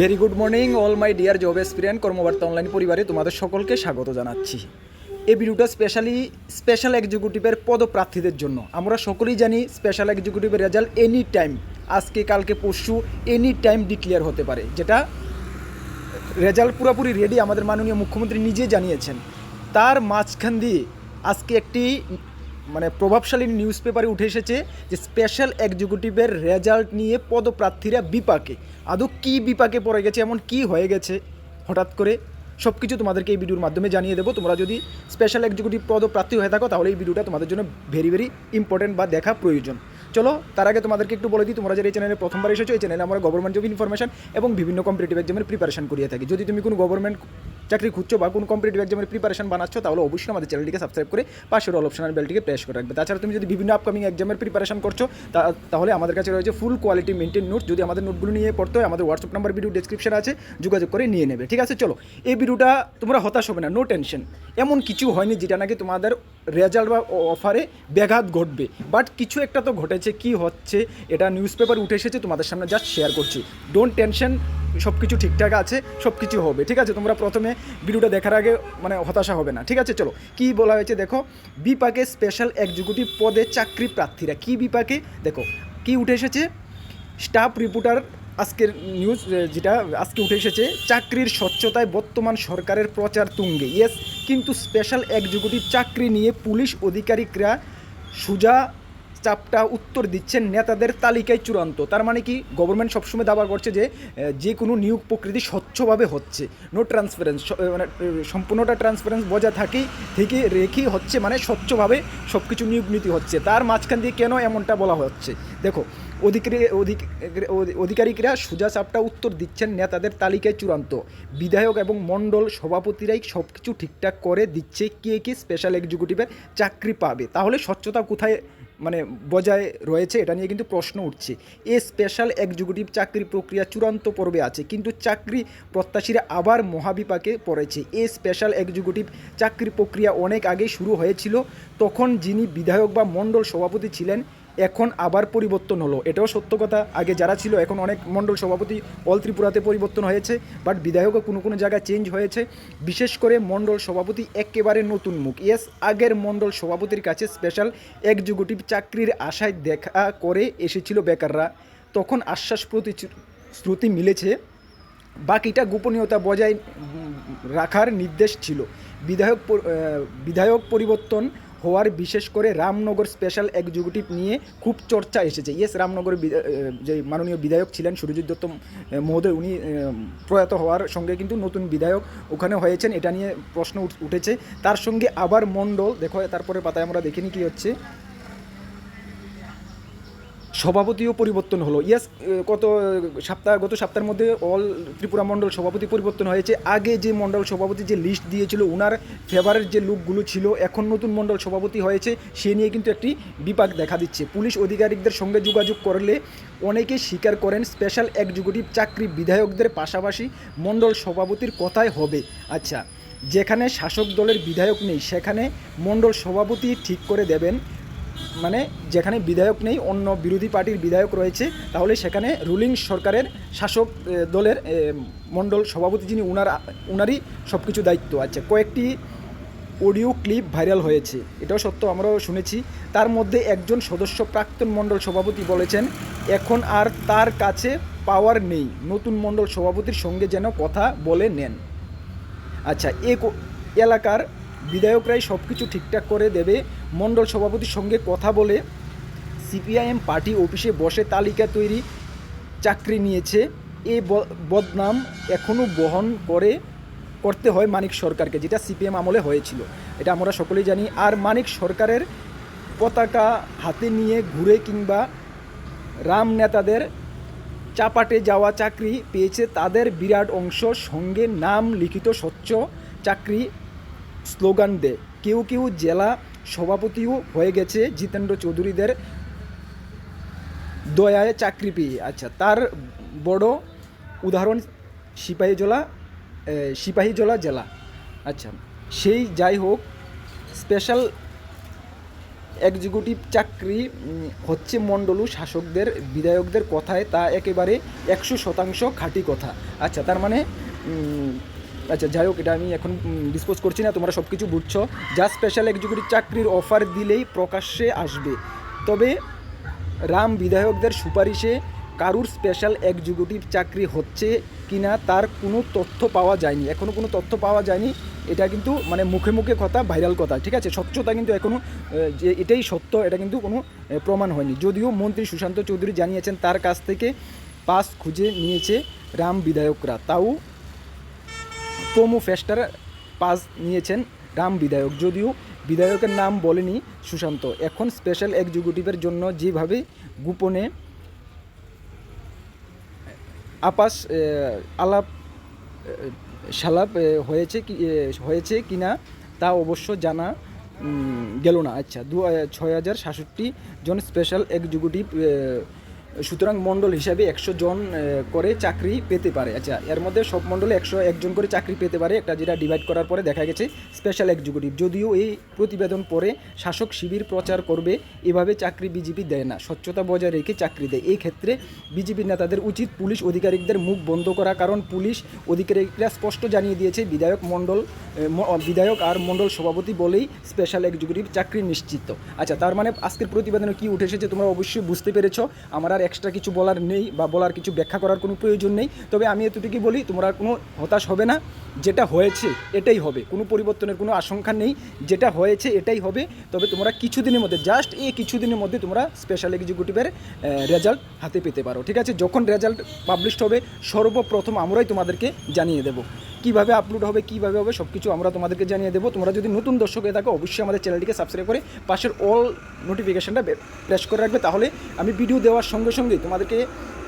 Very good morning all my dear job experience Karmabarta online পরিবারে তোমাদের সকলকে স্বাগত জানাচ্ছি। এই ভিডিওটা স্পেশালি স্পেশাল এক্সিকিউটিভের পদপ্রার্থীদের জন্য। আমরা সকলেই জানি স্পেশাল এক্সিকিউটিভের রেজাল্ট এনি টাইম আজকে, কালকে, পরশু এনি টাইম ডিক্লেয়ার হতে পারে। যেটা রেজাল্ট পুরোপুরি রেডি আমাদের মাননীয় মুখ্যমন্ত্রী নিজে জানিয়েছেন। তার মাঝখান দিয়ে আজকে একটি মানে প্রভাবশালী নিউজ পেপারে উঠে এসেছে যে স্পেশাল এক্সিকিউটিভের রেজাল্ট নিয়ে পদপ্রার্থীরা বিপাকে। আদৌ কী বিপাকে পড়ে গেছে, এমন কি হয়ে গেছে? হঠাৎ করে সব কিছু তোমাদেরকে এই ভিডিওর মাধ্যমে জানিয়ে দেবো। তোমরা যদি স্পেশাল এক্সিকিউটিভ পদপ্রার্থী হয়ে থাকো, তাহলে এই ভিডিওটা তোমাদের জন্য ভেরি ভেরি ইম্পর্টেন্ট বা দেখা প্রয়োজন। চলো, তার আগে তোমাদেরকে একটু বলে দিই, তোমরা যারা এই চ্যানেলে প্রথমবার এসেছ, এই চ্যানেলে আমরা গভর্নমেন্ট জব ইনফরমেশন এবং বিভিন্ন কম্পিটিটিভ এক্সামের প্রিপারেশন করিয়ে থাকি। যদি তুমি কোনো গভর্নমেন্ট চাকরি খুঁজছো বা কোনো কম্পিটিভ এক্সামের প্রিপারেশন বানাচ্ছ, তাহলে অবশ্যই আমাদের চ্যানেলটিকে সাবস্ক্রাইব করে পাশের অল অপশনাল বেলটিকে প্রেস করে রাখবে। তাছাড়া তুমি যদি বিভিন্ন আপকামিং এক্সামের প্রিপারেশন করছ তাহলে আমাদের কাছে রয়েছে ফুল কোয়ালিটি মেনটেন নোট যদি আমাদের নোটগুলো নিয়ে পড়তে হয়, আমাদের হোয়াটসঅ্যাপ নাম্বার ভিডিও ডিসক্রিপশন আছে, যোগাযোগ করে নিয়ে নেবে। ঠিক আছে, চলো। এই ভিডিওটা তোমরা হতাশ হবে না নো টেনশন এমন কিছু হয়নি যেটা নাকি তোমাদের রেজাল্ট বা অফারে ব্যাঘাত ঘটবে। বাট কিছু একটা তো ঘটেছে, কি হচ্ছে, এটা নিউজ পেপার উঠে এসেছে, তোমাদের সামনে জাস্ট শেয়ার করছি। ডোন্ট টেনশন সব কিছু ঠিকঠাক আছে সব কিছু হবে, ঠিক আছে? তোমরা প্রথমে ভিডিওটা দেখার আগে মানে হতাশা হবে না, ঠিক আছে? চলো, কি বলা হয়েছে দেখো? বিপাকে স্পেশাল এক্সিকিউটিভ পদে চাকরি প্রার্থীরা, কি বিপাকে? দেখো, কি উঠে এসেছে? স্টাফ রিপোর্টার আজকের নিউজ যেটা আজকে উঠে এসেছে, চাকরির স্বচ্ছতায় বর্তমান সরকারের প্রচার তুঙ্গে। ইয়েস কিন্তু স্পেশাল এক্সিকিউটিভ চাকরি নিয়ে পুলিশ অধিকারিকরা সুজা চাপটা উত্তর দিচ্ছেন নেতাদের তালিকায় চূড়ান্ত। তার মানে কি গভর্নমেন্ট সবসময় দাবা করছে যে যে কোনো নিয়োগ প্রকৃতি স্বচ্ছভাবে হচ্ছে। নো ট্রান্সপারেন্স মানে সম্পূর্ণটা ট্রান্সপারেন্স বজায় থাকেই, থেকে রেখেই হচ্ছে মানে স্বচ্ছভাবে সব কিছু নিয়োগ নীতি হচ্ছে। তার মাঝখান দিয়ে কেন এমনটা বলা হচ্ছে? দেখো, অধিকারী, অধিক- অধিকারিকরা সোজা চাপটা উত্তর দিচ্ছেন নেতাদের তালিকায় চূড়ান্ত। বিধায়ক এবং মণ্ডল সভাপতিরাই সব কিছু ঠিকঠাক করে দিচ্ছে, কে কে স্পেশাল এক্সিকিউটিভের চাকরি পাবে? তাহলে স্বচ্ছতা কোথায় মানে বজায় রয়েছে, এটা নিয়ে কিন্তু প্রশ্ন উঠছে। এ স্পেশাল এক্সিকিউটিভ চাকরি প্রক্রিয়া চূড়ান্ত পর্বে আছে, কিন্তু চাকরি প্রত্যাশীরা আবার মহাবিপাকে পড়েছে। এ স্পেশাল এক্সিকিউটিভ চাকরি প্রক্রিয়া অনেক আগে শুরু হয়েছিল, তখন যিনি বিধায়ক বা মণ্ডল সভাপতি ছিলেন এখন আবার পরিবর্তন হলো। এটাও সত্য কথা। আগে যারা ছিল, এখন অনেক মণ্ডল সভাপতি অল ত্রিপুরাতে পরিবর্তন হয়েছে বাট বিধায়কও কোনো কোনো জায়গায় চেঞ্জ হয়েছে। বিশেষ করে মণ্ডল সভাপতি একেবারে নতুন মুখ। ইয়েস আগের মণ্ডল সভাপতির কাছে স্পেশাল এক্সিকিউটিভ চাকরির আশায় দেখা করে এসেছিল বেকাররা। তখন আশ্বাস প্রতিশ্রুতি মিলেছে। বাকিটা গোপনীয়তা বজায় রাখার নির্দেশ ছিল। বিধায়ক বিধায়ক পরিবর্তন হওয়ার বিশেষ করে রামনগর স্পেশাল এক্সিকিউটিভ নিয়ে খুব চর্চা এসেছে। ইয়েস রামনগর যে মাননীয় বিধায়ক ছিলেন সুরজিৎ দত্ত মহোদয়, উনি প্রয়াত হওয়ার সঙ্গে কিন্তু নতুন বিধায়ক ওখানে হয়েছেন, এটা নিয়ে প্রশ্ন উঠ- উঠেছে। তার সঙ্গে আবার মণ্ডল, দেখো, তারপরে পাতায় আমরা দেখিনি কি হচ্ছে। সভাপতিও পরিবর্তন হলো। ইয়েস কত সপ্তাহ, গত সপ্তাহের মধ্যে অল ত্রিপুরা মণ্ডল সভাপতি পরিবর্তন হয়েছে। আগে যে মণ্ডল সভাপতি যে লিস্ট দিয়েছিল ওনার ফেভারের যে লুকগুলো ছিল, এখন নতুন মণ্ডল সভাপতি হয়েছে, সে নিয়ে কিন্তু একটি বিপাক দেখা দিচ্ছে। পুলিশ আধিকারিকদের সঙ্গে যোগাযোগ করলে অনেকেই স্বীকার করেন স্পেশাল এক্সিকিউটিভ চাকরি বিধায়কদের পাশাপাশি মণ্ডল সভাপতির কথাই হবে। আচ্ছা যেখানে শাসক দলের বিধায়ক নেই, সেখানে মণ্ডল সভাপতি ঠিক করে দেবেন। মানে যেখানে বিধায়ক নেই, অন্য বিরোধী পার্টির বিধায়ক রয়েছে, তাহলে সেখানে রুলিং সরকারের শাসক দলের মণ্ডল সভাপতি যিনি, উনার, উনারই সব কিছু দায়িত্ব। আছে কয়েকটি অডিও ক্লিপ ভাইরাল হয়েছে, এটাও সত্য, আমরাও শুনেছি। তার মধ্যে একজন সদস্য প্রাক্তন মণ্ডল সভাপতি বলেছেন, এখন আর তার কাছে পাওয়ার নেই, নতুন মণ্ডল সভাপতির সঙ্গে যেন কথা বলে নেন। আচ্ছা এ এলাকার বিধায়করাই সব কিছু ঠিকঠাক করে দেবে। মণ্ডল সভাপতির সঙ্গে কথা বলে সিপিআইএম পার্টি অফিসে বসে তালিকা তৈরি, চাকরি নিয়েছে। ব- বদনাম এখনও বহন করে, করতে হয় মানিক সরকারকে, যেটা সিপিএম আমলে হয়েছিল। এটা আমরা সকলেই জানি। আর মানিক সরকারের পতাকা হাতে নিয়ে ঘুরে কিংবা রাম নেতাদের চাপাটে যাওয়া চাকরি পেয়েছে, তাদের বিরাট অংশ সঙ্গে নাম লিখিত স্বচ্ছ চাকরি স্লোগান দেয় কেউ কেউ জেলা সভাপতিও হয়ে গেছে জিতেন্দ্র চৌধুরীদের দয়ায় চাকরি পেয়ে। আচ্ছা তার বড় উদাহরণ সিপাহীজলা সিপাহীজলা জেলা। আচ্ছা সেই যাই হোক, স্পেশাল এক্সিকিউটিভ চাকরি হচ্ছে মণ্ডলু শাসকদের, বিধায়কদের কথায় তা একেবারে একশো শতাংশ খাঁটি কথা। আচ্ছা তার মানে আচ্ছা যাই হোক, এটা আমি এখন ডিসপোজ করছি না, তোমরা সব কিছু বুঝছ। যা স্পেশাল এক্সিকিউটিভ চাকরির অফার দিলেই প্রকাশ্যে আসবে। তবে রাম বিধায়কদের সুপারিশে কারুর স্পেশাল এক্সিকিউটিভ চাকরি হচ্ছে কিনা তার কোনো তথ্য পাওয়া যায়নি। এখনও কোনো তথ্য পাওয়া যায়নি। এটা কিন্তু মানে মুখে মুখে কথা ভাইরাল কথা, ঠিক আছে? স্বচ্ছতা কিন্তু এখনও যে এটাই সত্য, এটা কিন্তু কোনো প্রমাণ হয়নি। যদিও মন্ত্রী সুশান্ত চৌধুরী জানিয়েছেন, তার কাছ থেকে পাস খুঁজে নিয়েছে রাম বিধায়করা। তাও প্রোমো ফেস্টার পাস নিয়েছেন রাম বিধায়ক। যদিও বিধায়কের নাম বলেনি সুশান্ত। এখন স্পেশাল এক্সিকিউটিভের জন্য যেভাবে গোপনে আপাস আলাপ সালাপ হয়েছে কি হয়েছে কিনা তা অবশ্য জানা গেল না। আচ্ছা দু ছয় হাজার সাতষট্টি জন স্পেশাল এক্সিকিউটিভ সুতরাং মণ্ডল হিসাবে একশো জন করে চাকরি পেতে পারে। আচ্ছা এর মধ্যে সব মণ্ডলে একশো একজন করে চাকরি পেতে পারে। একটা যেটা ডিভাইড করার পরে দেখা গেছে স্পেশাল এক্সিকিউটিভ যদিও এই প্রতিবেদন পরে শাসক শিবির প্রচার করবে, এভাবে চাকরি বিজেপি দেয় না। স্বচ্ছতা বজায় রেখে চাকরি দেয়। এই ক্ষেত্রে বিজেপি নেতাদের উচিত পুলিশ আধিকারিকদের মুখ বন্ধ করা, কারণ পুলিশ আধিকারিকরা স্পষ্ট জানিয়ে দিয়েছে, বিধায়ক মণ্ডল বিধায়ক আর মণ্ডল সভাপতি বলেই স্পেশাল এক্সিকিউটিভ চাকরি নিশ্চিত। আচ্ছা তার মানে আজকের প্রতিবেদনে কি উঠে এসেছে তোমরা অবশ্যই বুঝতে পেরেছ। আমার আর এক্সট্রা কিছু বলার নেই বা বলার কিছু ব্যাখ্যা করার কোনো প্রয়োজন নেই। তবে আমি এতটুকুই বলি, তোমরা কোনো হতাশ হবে না। যেটা হয়েছে, এটাই হবে। কোনো পরিবর্তনের কোনো আশঙ্কা নেই। যেটা হয়েছে, এটাই হবে। তবে তোমরা কিছুদিনের মধ্যে জাস্ট এই কিছুদিনের মধ্যে তোমরা স্পেশাল এক্সিকিউটিভের রেজাল্ট হাতে পেতে পারো। ঠিক আছে? যখন রেজাল্ট পাবলিশড হবে, সর্বপ্রথম আমরাই তোমাদেরকে জানিয়ে দেবো। কীভাবে আপলোড হবে, কীভাবে হবে সব কিছু আমরা তোমাদেরকে জানিয়ে দেবো। তোমরা যদি নতুন দর্শক হয়ে থাকো, অবশ্যই আমাদের চ্যানেলটিকে সাবস্ক্রাইব করে পাশের অল নোটিফিকেশনটা প্রেস করে রাখবে। তাহলে আমি ভিডিও দেওয়ার সঙ্গে সঙ্গেই তোমাদেরকে,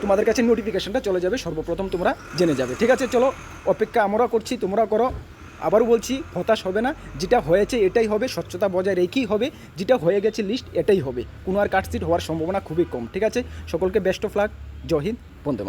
তোমাদের কাছে নোটিফিকেশানটা চলে যাবে, সর্বপ্রথম তোমরা জেনে যাবে। ঠিক আছে, চলো, অপেক্ষা আমরা করছি তোমরা করো। আবারও বলছি, হতাশ হবে না, যেটা হয়েছে এটাই হবে, স্বচ্ছতা বজায় রেখেই হবে, যেটা হয়ে গেছে লিস্ট এটাই হবে। কোনো আর কাটসিট হওয়ার সম্ভাবনা খুবই কম, ঠিক আছে? সকলকে বেস্ট অফ লাক জয় হিন্দ, বন্দে